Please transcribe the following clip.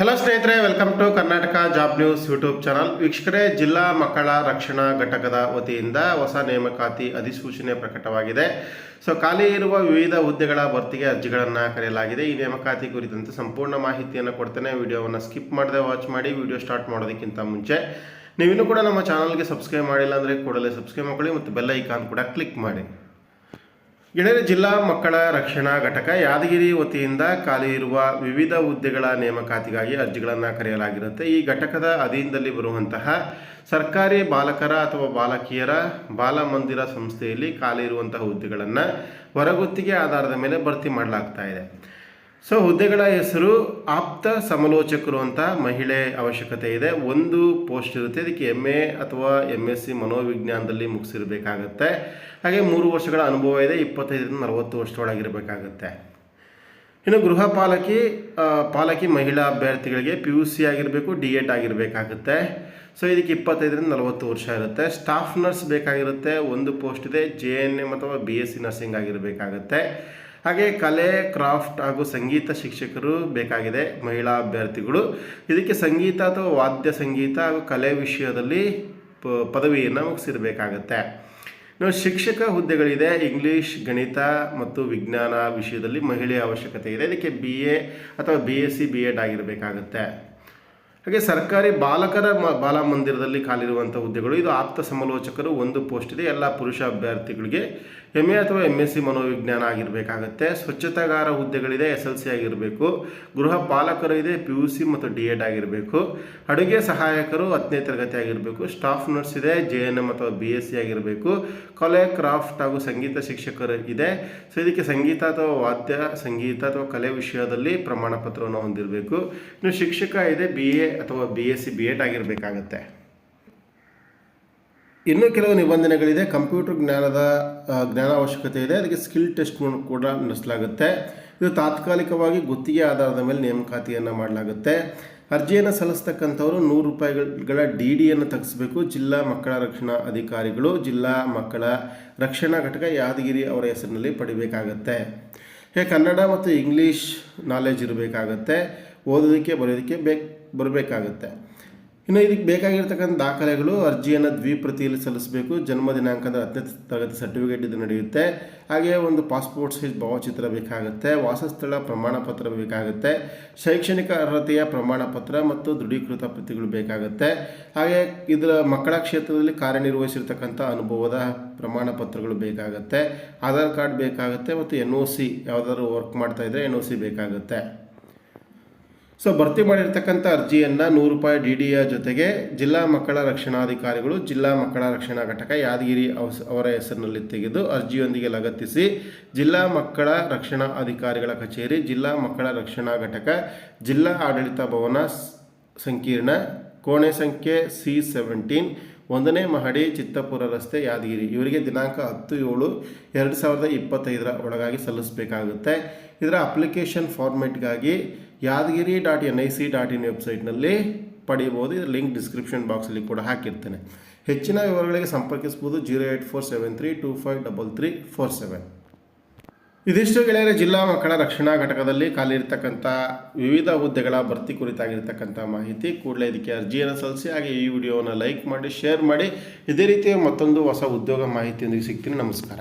Hello ಸ್ನೇಹಿತರೆ welcome to Karnataka job news YouTube channel ವೀಕ್ಷಕರೇ, ಜಿಲ್ಲಾ ಮಕ್ಕಳ ರಕ್ಷಣಾ ಘಟಕದ ವತಿಯಿಂದ ಹೊಸ ನೇಮಕಾತಿ ಅಧಿಸೂಚನೆ ಪ್ರಕಟವಾಗಿದೆ. ಸೊ ಖಾಲಿ ಇರುವ ವಿವಿಧ ಹುದ್ದೆಗಳ ಭರ್ತಿಗೆ ಅರ್ಜಿಗಳನ್ನು ಕರೆಯಲಾಗಿದೆ. ಈ ನೇಮಕಾತಿ ಕುರಿತಂತೆ ಸಂಪೂರ್ಣ ಮಾಹಿತಿಯನ್ನು ಕೊಡ್ತೇನೆ. ವಿಡಿಯೋವನ್ನು ಸ್ಕಿಪ್ ಮಾಡದೆ ವಾಚ್ ಮಾಡಿ, ವಿಡಿಯೋ ಸ್ಟಾರ್ಟ್ ಮಾಡೋದಕ್ಕಿಂತ ಮುಂಚೆ ನೀವಿನ್ನೂ ಕೂಡ ನಮ್ಮ ಚಾನಲ್ಗೆ ಸಬ್ಸ್ಕ್ರೈಬ್ ಮಾಡಿಲ್ಲ ಅಂದರೆ ಕೂಡಲೇ ಸಬ್ಸ್ಕ್ರೈಬ್ ಮಾಡ್ಕೊಳ್ಳಿ ಮತ್ತು ಬೆಲ್ ಐಕಾನ್ ಕೂಡ ಕ್ಲಿಕ್ ಮಾಡಿ. ಗೆಳೆಯರೆ ಜಿಲ್ಲಾ ಮಕ್ಕಳ ರಕ್ಷಣಾ ಘಟಕ ಯಾದಗಿರಿ ವತಿಯಿಂದ ಖಾಲಿ ಇರುವ ವಿವಿಧ ಹುದ್ದೆಗಳ ನೇಮಕಾತಿಗಾಗಿ ಅರ್ಜಿಗಳನ್ನು ಕರೆಯಲಾಗಿರುತ್ತೆ. ಈ ಘಟಕದ ಅಧೀನದಲ್ಲಿ ಬರುವಂತಹ ಸರ್ಕಾರಿ ಬಾಲಕರ ಅಥವಾ ಬಾಲಕಿಯರ ಬಾಲಮಂದಿರ ಸಂಸ್ಥೆಯಲ್ಲಿ ಖಾಲಿ ಇರುವಂತಹ ಹುದ್ದೆಗಳನ್ನು ಹೊರಗುತ್ತಿಗೆ ಆಧಾರದ ಮೇಲೆ ಭರ್ತಿ ಮಾಡಲಾಗ್ತಾ ಇದೆ. ಸೊ ಹುದ್ದೆಗಳ ಹೆಸರು ಆಪ್ತ ಸಮಾಲೋಚಕರು ಅಂತ ಮಹಿಳೆ ಅವಶ್ಯಕತೆ ಇದೆ. ಒಂದು ಪೋಸ್ಟ್ ಇರುತ್ತೆ. ಅದಕ್ಕೆ ಎಂ ಎ ಅಥವಾ ಎಂ ಎಸ್ ಸಿ ಮನೋವಿಜ್ಞಾನದಲ್ಲಿ ಮುಗಿಸಿರಬೇಕಾಗತ್ತೆ. ಹಾಗೆ ಮೂರು ವರ್ಷಗಳ ಅನುಭವ ಇದೆ. ಇಪ್ಪತ್ತೈದರಿಂದ ನಲವತ್ತು ವರ್ಷದೊಳಗಿರಬೇಕಾಗತ್ತೆ. ಇನ್ನು ಗೃಹ ಪಾಲಕಿ ಪಾಲಕಿ ಮಹಿಳಾ ಅಭ್ಯರ್ಥಿಗಳಿಗೆ ಪಿ ಯು ಸಿ ಆಗಿರಬೇಕು ಡಿ ಎಡ್ ಆಗಿರಬೇಕಾಗುತ್ತೆ. ಸೊ ಇದಕ್ಕೆ ಇಪ್ಪತ್ತೈದರಿಂದ ನಲವತ್ತು ವರ್ಷ ಇರುತ್ತೆ. ಸ್ಟಾಫ್ ನರ್ಸ್ ಬೇಕಾಗಿರುತ್ತೆ. ಒಂದು ಪೋಸ್ಟ್ ಇದೆ. ಜೆ ಎನ್ ಎಂ ಅಥವಾ ಬಿ ಎಸ್ ಸಿ ನರ್ಸಿಂಗ್ ಆಗಿರಬೇಕಾಗುತ್ತೆ. ಹಾಗೆ ಕಲೆ, ಕ್ರಾಫ್ಟ್ ಹಾಗೂ ಸಂಗೀತ ಶಿಕ್ಷಕರು ಬೇಕಾಗಿದೆ ಮಹಿಳಾ ಅಭ್ಯರ್ಥಿಗಳು. ಇದಕ್ಕೆ ಸಂಗೀತ ಅಥವಾ ವಾದ್ಯ ಸಂಗೀತ ಹಾಗೂ ಕಲೆ ವಿಷಯದಲ್ಲಿ ಪದವಿಯನ್ನು ಮುಗಿಸಿರಬೇಕಾಗತ್ತೆ. ನಾವು ಶಿಕ್ಷಕ ಹುದ್ದೆಗಳಿದೆ. ಇಂಗ್ಲೀಷ್, ಗಣಿತ ಮತ್ತು ವಿಜ್ಞಾನ ವಿಷಯದಲ್ಲಿ ಮಹಿಳೆಯ ಅವಶ್ಯಕತೆ ಇದೆ. ಇದಕ್ಕೆ ಬಿ ಎ ಅಥವಾ B S C B Ed ಆಗಿರಬೇಕಾಗತ್ತೆ. ಹಾಗೆ ಸರ್ಕಾರಿ ಬಾಲಕರ ಮ ಬಾಲ ಮಂದಿರದಲ್ಲಿ ಖಾಲಿರುವಂಥ ಹುದ್ದೆಗಳು, ಇದು ಆಪ್ತ ಸಮಾಲೋಚಕರು ಒಂದು ಪೋಸ್ಟ್ ಇದೆ, ಎಲ್ಲ ಪುರುಷ ಅಭ್ಯರ್ಥಿಗಳಿಗೆ ಎಂ ಎ ಅಥವಾ ಎಂ ಎಸ್ ಸಿ ಮನೋವಿಜ್ಞಾನ ಆಗಿರಬೇಕಾಗತ್ತೆ. ಸ್ವಚ್ಛತಾಗಾರ ಹುದ್ದೆಗಳಿದೆ ಎಸ್ ಎಲ್ ಸಿ ಆಗಿರಬೇಕು, ಗೃಹ ಪಾಲಕರು ಇದೆ ಪಿ ಯು ಸಿ ಮತ್ತು ಡಿ ಎಡ್ ಆಗಿರಬೇಕು, ಅಡುಗೆ ಸಹಾಯಕರು ಹತ್ತನೇ ತರಗತಿ ಆಗಿರಬೇಕು ಸ್ಟಾಫ್ ನರ್ಸ್ ಇದೆ ಜೆ ಎನ್ ಎಂ ಅಥವಾ ಬಿ ಎಸ್ ಸಿ ಆಗಿರಬೇಕು, ಕಲೆ ಕ್ರಾಫ್ಟ್ ಹಾಗೂ ಸಂಗೀತ ಶಿಕ್ಷಕರು ಇದೆ. ಸೊ ಇದಕ್ಕೆ ಸಂಗೀತ ಅಥವಾ ವಾದ್ಯ, ಸಂಗೀತ ಅಥವಾ ಕಲೆ ವಿಷಯದಲ್ಲಿ ಪ್ರಮಾಣ ಪತ್ರವನ್ನು ಹೊಂದಿರಬೇಕು. ಇನ್ನು ಶಿಕ್ಷಕ ಇದೆ ಬಿ ಎ ಅಥವಾ B S C B Ed ಆಗಿರಬೇಕಾಗತ್ತೆ. ಇನ್ನೂ ಕೆಲವು ನಿಬಂಧನೆಗಳಿದೆ. ಕಂಪ್ಯೂಟರ್ ಜ್ಞಾನದ ಜ್ಞಾನ ಅವಶ್ಯಕತೆ ಇದೆ. ಅದಕ್ಕೆ ಸ್ಕಿಲ್ ಟೆಸ್ಟ್ ಕೂಡ ನಡೆಸಲಾಗುತ್ತೆ. ಇದು ತಾತ್ಕಾಲಿಕವಾಗಿ ಗುತ್ತಿಗೆ ಆಧಾರದ ಮೇಲೆ ನೇಮಕಾತಿಯನ್ನು ಮಾಡಲಾಗುತ್ತೆ. ಅರ್ಜಿಯನ್ನು ಸಲ್ಲಿಸ್ತಕ್ಕಂಥವರು ನೂರು ರೂಪಾಯಿಗಳ ಡಿ ಡಿಯನ್ನು ತೆಗೆಸಬೇಕು. ಜಿಲ್ಲಾ ಮಕ್ಕಳ ರಕ್ಷಣಾ ಅಧಿಕಾರಿಗಳು, ಜಿಲ್ಲಾ ಮಕ್ಕಳ ರಕ್ಷಣಾ ಘಟಕ ಯಾದಗಿರಿ ಅವರ ಹೆಸರಿನಲ್ಲಿ ಪಡಿಬೇಕಾಗತ್ತೆ. ಹೇ, ಕನ್ನಡ ಮತ್ತು ಇಂಗ್ಲೀಷ್ ನಾಲೆಜ್ ಇರಬೇಕಾಗತ್ತೆ. ಓದೋದಕ್ಕೆ ಬರೆಯೋದಕ್ಕೆ ಬೇಕು, ಬರಬೇಕಾಗುತ್ತೆ. ಇನ್ನು ಇದಕ್ಕೆ ಬೇಕಾಗಿರ್ತಕ್ಕಂಥ ದಾಖಲೆಗಳು, ಅರ್ಜಿಯನ್ನು ದ್ವಿಪ್ರತಿಯಲ್ಲಿ ಸಲ್ಲಿಸಬೇಕು, ಜನ್ಮ ದಿನಾಂಕದ ಹತ್ತನೇ ತರಗತಿ ಸರ್ಟಿಫಿಕೇಟ್ ಇದು ನಡೆಯುತ್ತೆ. ಹಾಗೆಯೇ ಒಂದು ಪಾಸ್ಪೋರ್ಟ್ ಸೈಜ್ ಭಾವಚಿತ್ರ ಬೇಕಾಗುತ್ತೆ, ವಾಸಸ್ಥಳ ಪ್ರಮಾಣ ಪತ್ರ ಬೇಕಾಗುತ್ತೆ, ಶೈಕ್ಷಣಿಕ ಅರ್ಹತೆಯ ಪ್ರಮಾಣ ಪತ್ರ ಮತ್ತು ದೃಢೀಕೃತ ಪ್ರತಿಗಳು ಬೇಕಾಗುತ್ತೆ. ಹಾಗೆ ಇದರ ಮಕ್ಕಳ ಕ್ಷೇತ್ರದಲ್ಲಿ ಕಾರ್ಯನಿರ್ವಹಿಸಿರ್ತಕ್ಕಂಥ ಅನುಭವದ ಪ್ರಮಾಣ ಪತ್ರಗಳು ಬೇಕಾಗುತ್ತೆ, ಆಧಾರ್ ಕಾರ್ಡ್ ಬೇಕಾಗುತ್ತೆ ಮತ್ತು ಎನ್ ಒ ಸಿ, ಯಾವುದಾದ್ರು ವರ್ಕ್ ಮಾಡ್ತಾ ಇದ್ದರೆ ಎನ್ ಒ ಸಿ ಬೇಕಾಗುತ್ತೆ. ಸೊ ಭರ್ತಿ ಮಾಡಿರ್ತಕ್ಕಂಥ ಅರ್ಜಿಯನ್ನು ನೂರು ರೂಪಾಯಿ ಡಿ ಡಿಯ ಜೊತೆಗೆ ಜಿಲ್ಲಾ ಮಕ್ಕಳ ರಕ್ಷಣಾಧಿಕಾರಿಗಳು, ಜಿಲ್ಲಾ ಮಕ್ಕಳ ರಕ್ಷಣಾ ಘಟಕ ಯಾದಗಿರಿ ಅವರ ಹೆಸರಿನಲ್ಲಿ ತೆಗೆದು ಅರ್ಜಿಯೊಂದಿಗೆ ಲಗತ್ತಿಸಿ ಜಿಲ್ಲಾ ಮಕ್ಕಳ ರಕ್ಷಣಾ ಅಧಿಕಾರಿಗಳ ಕಚೇರಿ, ಜಿಲ್ಲಾ ಮಕ್ಕಳ ರಕ್ಷಣಾ ಘಟಕ, ಜಿಲ್ಲಾ ಆಡಳಿತ ಭವನ ಸಂಕೀರ್ಣ ಕೋಣೆ ಸಂಖ್ಯೆ ಸಿ ಸೆವೆಂಟೀನ್ ಒಂದನೇ ಮಹಡಿ ಚಿತ್ತಪುರ ರಸ್ತೆ ಯಾದಗಿರಿ. ಇವರಿಗೆ ದಿನಾಂಕ ಹತ್ತು ಏಳು ಎರಡು ಸಾವಿರದ ಇಪ್ಪತ್ತೈದರ ಒಳಗಾಗಿ ಸಲ್ಲಿಸಬೇಕಾಗುತ್ತೆ. ಇದರ application ಫಾರ್ಮೆಟ್ಗಾಗಿ Yadgiri dot N I C dot in ವೆಬ್ಸೈಟ್ನಲ್ಲಿ ಪಡೆಯಬಹುದು. ಇದರ ಲಿಂಕ್ ಡಿಸ್ಕ್ರಿಪ್ಷನ್ ಬಾಕ್ಸಲ್ಲಿ ಕೂಡ ಹಾಕಿರ್ತೇನೆ. ಹೆಚ್ಚಿನ ವಿವರಗಳಿಗೆ ಸಂಪರ್ಕಿಸಬಹುದು zero eight four seven three two five double three four seven. ಇದಿಷ್ಟು ಗೆಳೆಯರೆ ಜಿಲ್ಲಾ ಮಕ್ಕಳ ರಕ್ಷಣಾ ಘಟಕದಲ್ಲಿ ಖಾಲಿ ಇರತಕ್ಕಂಥ ವಿವಿಧ ಹುದ್ದೆಗಳ ಭರ್ತಿ ಕುರಿತಾಗಿರ್ತಕ್ಕಂಥ ಮಾಹಿತಿ ಕೂಡಲೇ ಇದಕ್ಕೆ ಅರ್ಜಿಯನ್ನು ಸಲ್ಲಿಸಿ, ಹಾಗೆ ಈ ವಿಡಿಯೋವನ್ನು ಲೈಕ್ ಮಾಡಿ, ಶೇರ್ ಮಾಡಿ. ಇದೇ ರೀತಿಯ ಮತ್ತೊಂದು ಹೊಸ ಉದ್ಯೋಗ ಮಾಹಿತಿಯೊಂದಿಗೆ ಸಿಗ್ತೀನಿ. ನಮಸ್ಕಾರ.